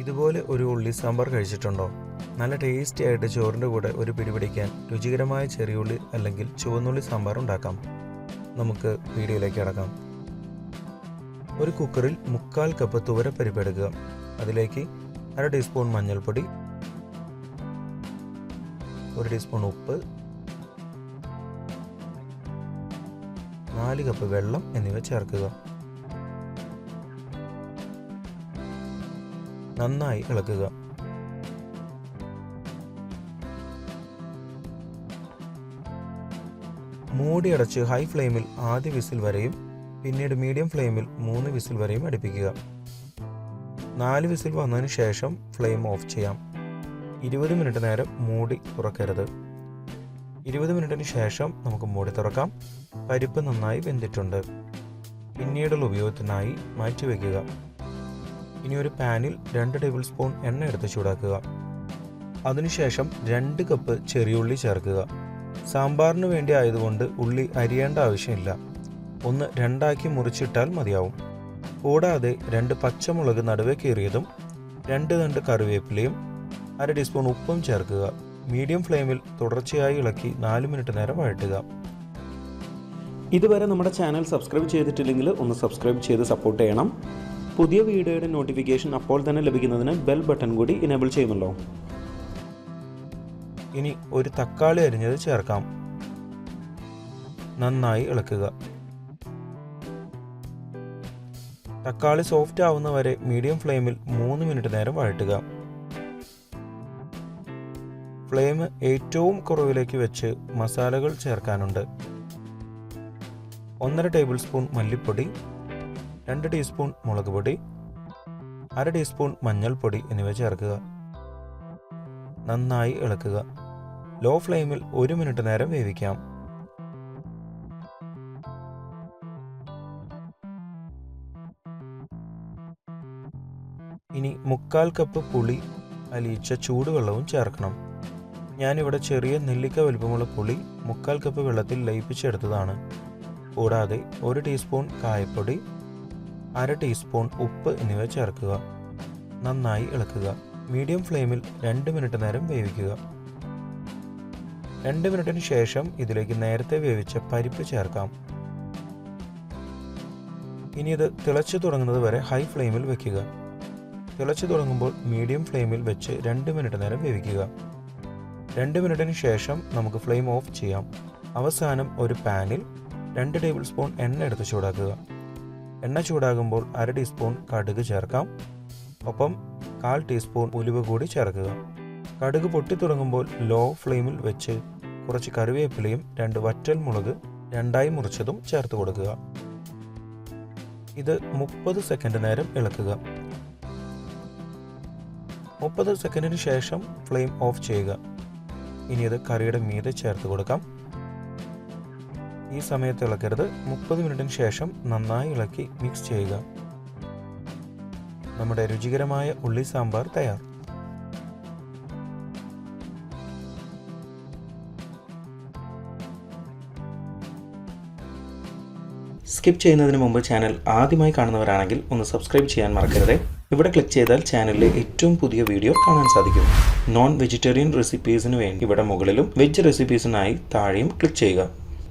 ഇതുപോലെ ഒരു ഉള്ളി സാമ്പാർ കഴിച്ചിട്ടുണ്ടോ? നല്ല ടേസ്റ്റി ആയിട്ട് ചോറിന്റെ കൂടെ ഒരു പിടിപിടിക്കാൻ രുചികരമായ ചെറിയുള്ളി അല്ലെങ്കിൽ ചുവന്നുള്ളി സാമ്പാർ ഉണ്ടാക്കാം. നമുക്ക് വീഡിയോയിലേക്ക് അടക്കാം ഒരു കുക്കറിൽ മുക്കാൽ കപ്പ് തുവരപ്പരിപ്പ് എടുക്കുക. അതിലേക്ക് അര ടീസ്പൂൺ മഞ്ഞൾപ്പൊടി ഒരു ടീസ്പൂൺ ഉപ്പ് നാല് കപ്പ് വെള്ളം എന്നിവ ചേർക്കുക. നന്നായി ഇളക്കുക. മൂടിയടച്ച് ഹൈ ഫ്ലെയിമിൽ ആദ്യ വിസിൽ വരെയും പിന്നീട് മീഡിയം ഫ്ലെയിമിൽ മൂന്ന് വിസിൽ വരെയും അടുപ്പിക്കുക. നാല് വിസിൽ വന്നതിന് ശേഷം ഫ്ലെയിം ഓഫ് ചെയ്യാം. ഇരുപത് മിനിറ്റ് നേരം മൂടി തുറക്കരുത്. ഇരുപത് മിനിറ്റിന് ശേഷം നമുക്ക് മൂടി തുറക്കാം. പരിപ്പ് നന്നായി വെന്തിട്ടുണ്ട്. പിന്നീടുള്ള ഉപയോഗത്തിനായി മാറ്റിവെക്കുക. ഇനി ഒരു പാനിൽ രണ്ട് ടേബിൾ സ്പൂൺ എണ്ണ എടുത്ത് ചൂടാക്കുക. അതിനുശേഷം രണ്ട് കപ്പ് ചെറിയുള്ളി ചേർക്കുക. സാമ്പാറിന് വേണ്ടി ആയതുകൊണ്ട് ഉള്ളി അരിയേണ്ട ആവശ്യമില്ല. ഒന്ന് രണ്ടാക്കി മുറിച്ചിട്ടാൽ മതിയാവും. കൂടാതെ രണ്ട് പച്ചമുളക് നടുവേ കീറിയതും രണ്ട് തണ്ട് കറിവേപ്പിലയും അര ടീസ്പൂൺ ഉപ്പും ചേർക്കുക. മീഡിയം ഫ്ലെയിമിൽ തുടർച്ചയായി ഇളക്കി നാല് മിനിറ്റ് നേരം വഴറ്റുക. ഇതുവരെ നമ്മുടെ ചാനൽ സബ്സ്ക്രൈബ് ചെയ്തിട്ടില്ലെങ്കിൽ ഒന്ന് സബ്സ്ക്രൈബ് ചെയ്ത് സപ്പോർട്ട് ചെയ്യണം. പുതിയ വീഡിയോയുടെ നോട്ടിഫിക്കേഷൻ അപ്പോൾ തന്നെ ലഭിക്കുന്നതിന് ബെൽ ബട്ടൺ കൂടി ഇനേബിൾ ചെയ്യുന്നുണ്ടോ ഇനി ഒരു തക്കാളി അരിഞ്ഞത് ചേർക്കാം. നന്നായി ഇളക്കുക. തക്കാളി സോഫ്റ്റ് ആവുന്ന വരെ മീഡിയം ഫ്ലെയിമിൽ മൂന്ന് മിനിറ്റ് നേരം വഴറ്റുക. ഫ്ലെയിം ഏറ്റവും കുറവിലേക്ക് വെച്ച് മസാലകൾ ചേർക്കാനുണ്ട്. ഒന്നര ടേബിൾ സ്പൂൺ മല്ലിപ്പൊടി രണ്ട് ടീസ്പൂൺ മുളക് പൊടി അര ടീസ്പൂൺ മഞ്ഞൾപ്പൊടി എന്നിവ ചേർക്കുക. നന്നായി ഇളക്കുക. ലോ ഫ്ലെയിമിൽ ഒരു മിനിറ്റ് നേരം വേവിക്കാം. ഇനി മുക്കാൽ കപ്പ് പുളി അലിയിച്ച ചൂടുവെള്ളവും ചേർക്കണം. ഞാനിവിടെ ചെറിയ നെല്ലിക്ക വലുപ്പമുള്ള പുളി മുക്കാൽ കപ്പ് വെള്ളത്തിൽ ലയിപ്പിച്ചെടുത്തതാണ്. കൂടാതെ ഒരു ടീസ്പൂൺ കായപ്പൊടി അര ടീസ്പൂൺ ഉപ്പ് എന്നിവ ചേർക്കുക. നന്നായി ഇളക്കുക. മീഡിയം ഫ്ലെയിമിൽ രണ്ട് മിനിറ്റ് നേരം വേവിക്കുക. രണ്ട് മിനിറ്റിന് ശേഷം ഇതിലേക്ക് നേരത്തെ വേവിച്ച പരിപ്പ് ചേർക്കാം. ഇനി ഇത് തിളച്ചു തുടങ്ങുന്നത് വരെ ഹൈ ഫ്ലെയിമിൽ വെക്കുക. തിളച്ചു തുടങ്ങുമ്പോൾ മീഡിയം ഫ്ലെയിമിൽ വെച്ച് രണ്ട് മിനിറ്റ് നേരം വേവിക്കുക. രണ്ട് മിനിറ്റിന് ശേഷം നമുക്ക് ഫ്ലെയിം ഓഫ് ചെയ്യാം. അവസാനം ഒരു പാനിൽ രണ്ട് ടേബിൾ സ്പൂൺ എണ്ണ എടുത്ത് ചൂടാക്കുക. എണ്ണ ചൂടാകുമ്പോൾ അര ടീസ്പൂൺ കടുക് ചേർക്കാം. ഒപ്പം കാൽ ടീസ്പൂൺ ഉലുവ കൂടി ചേർക്കുക. കടുക് പൊട്ടിത്തുടങ്ങുമ്പോൾ ലോ ഫ്ലെയിമിൽ വെച്ച് കുറച്ച് കറിവേപ്പിലയും രണ്ട് വറ്റൽ മുളക് രണ്ടായി മുറിച്ചതും ചേർത്ത് കൊടുക്കുക. ഇത് മുപ്പത് സെക്കൻഡ് നേരം ഇളക്കുക. മുപ്പത് സെക്കൻഡിന് ശേഷം ഫ്ലെയിം ഓഫ് ചെയ്യുക. ഇനി ഇത് കറിയുടെ മീതെ ചേർത്ത് കൊടുക്കാം. ഈ സമയത്ത് ഇളക്കരുത്. മുപ്പത് മിനിറ്റിന് ശേഷം നന്നായി ഇളക്കി മിക്സ് ചെയ്യുക. നമ്മുടെ രുചികരമായ ഉള്ളി സാമ്പാർ തയ്യാർ. സ്കിപ്പ് ചെയ്യുന്നതിന് മുമ്പ് ചാനൽ ആദ്യമായി കാണുന്നവരാണെങ്കിൽ ഒന്ന് സബ്സ്ക്രൈബ് ചെയ്യാൻ മറക്കരുത്. ഇവിടെ ക്ലിക്ക് ചെയ്താൽ ചാനലിലെ ഏറ്റവും പുതിയ വീഡിയോ കാണാൻ സാധിക്കും. നോൺ വെജിറ്റേറിയൻ റെസിപ്പീസിന് വേണ്ടി ഇവിടെ മുകളിലും വെജ് റെസിപ്പീസിനായി താഴെയും ക്ലിക്ക് ചെയ്യുക.